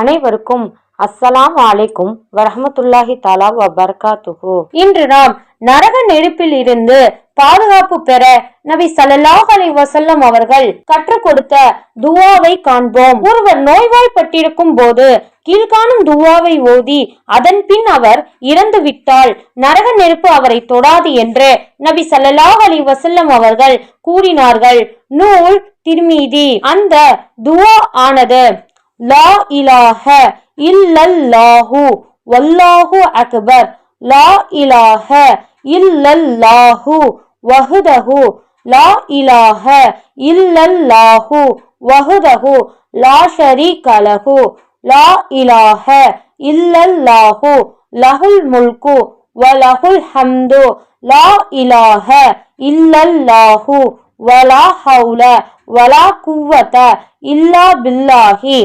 அனைவருக்கும் அஸ்ஸலாம் அலைக்கும் வரஹமத்துல்லாஹி தாலா வபர்காத்துஹு. இன்று நாம் நரக நெருப்பில் இருந்து பாதுகாப்பு பெற நபி சல்லாஹ் அலி வசல்லம் அவர்கள் கற்றுக் கொடுத்த துவாவை காண்போம். ஒருவர் நோய்வாய்ப்பட்டிருக்கும் போது கீழ்காணும் துவாவை ஓதி அதன் பின் அவர் இறந்து விட்டால் நரக நெருப்பு அவரை தொடாது என்று நபி சல்லாஹ் அலி வசல்லம் அவர்கள் கூறினார்கள். நூல் திருமீதி அந்த துவா ஆனது லா இலாஹ இல்லல்லாஹு வல்லாஹு அக்பர். லா இலாஹ இல்லல்லாஹு வஹுதஹு. லா இலாஹ இல்லல்லாஹு வஹுதஹு. லா ஷரீக லஹு. லா இலாஹ இல்லல்லாஹு லஹுல் முல்கு வலஹுல் ஹம்து. லா இலாஹ இல்லல்லாஹு வலா ஹவுல வலா குவத இல்லா பில்லாஹி.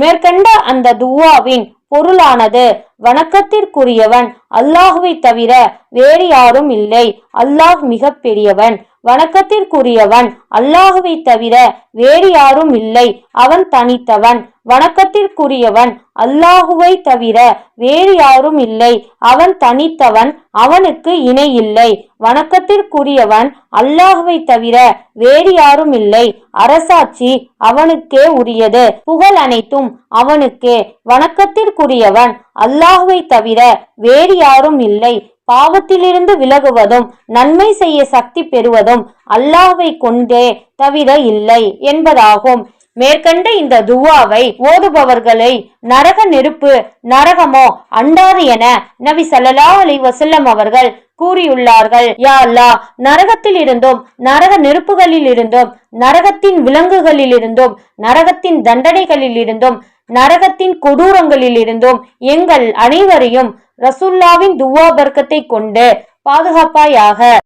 மேற்கண்ட அந்த துவாவின் பொருளானது. வணக்கத்திற்குரியவன். அல்லாஹுவை தவிர வேறு யாரும் இல்லை. அல்லாஹ் மிக பெரியவன் வணக்கத்திற்குரியவன். அல்லாஹுவை தவிர வேறு யாரும் இல்லை. அவன் தனித்தவன். வணக்கத்திற்குரியவன். அல்லாஹுவை தவிர வேறு யாரும் இல்லை. அவன் தனித்தவன். அவனுக்கு இணை இல்லை. வணக்கத்திற்குரியவன். அல்லாஹுவை தவிர வேறு யாரும் இல்லை. அரசாட்சி அவனுக்கே உரியது. புகழ் அனைத்தும் அவனுக்கே. வணக்கத்திற்குரியவன். அல்லாஹுவை தவிர வேறு யாரும் இல்லை. பாவத்திலிருந்து விலகுவதும் நன்மை செய்ய சக்தி பெறுவதும் அல்லாவை கொண்டே தவிர இல்லை என்பதாகும். மேற்கண்ட இந்த துவாவை ஓதுபவர்களை நரக நெருப்பு நரகமோ அண்டாது என நபி சல்லா அலி வசல்லம் அவர்கள் கூறியுள்ளார்கள். யா அல்லா நரகத்தில் இருந்தும் நரக நெருப்புகளில் இருந்தும் நரகத்தின் விலங்குகளில் இருந்தும் நரகத்தின் தண்டனைகளில் இருந்தும் நரகத்தின் கொடூரங்களில் இருந்தும் எங்கள் அனைவரையும் ரசுல்லாவின் துவா பர்க்கத்தை கொண்டு பாதுகாப்பாயாக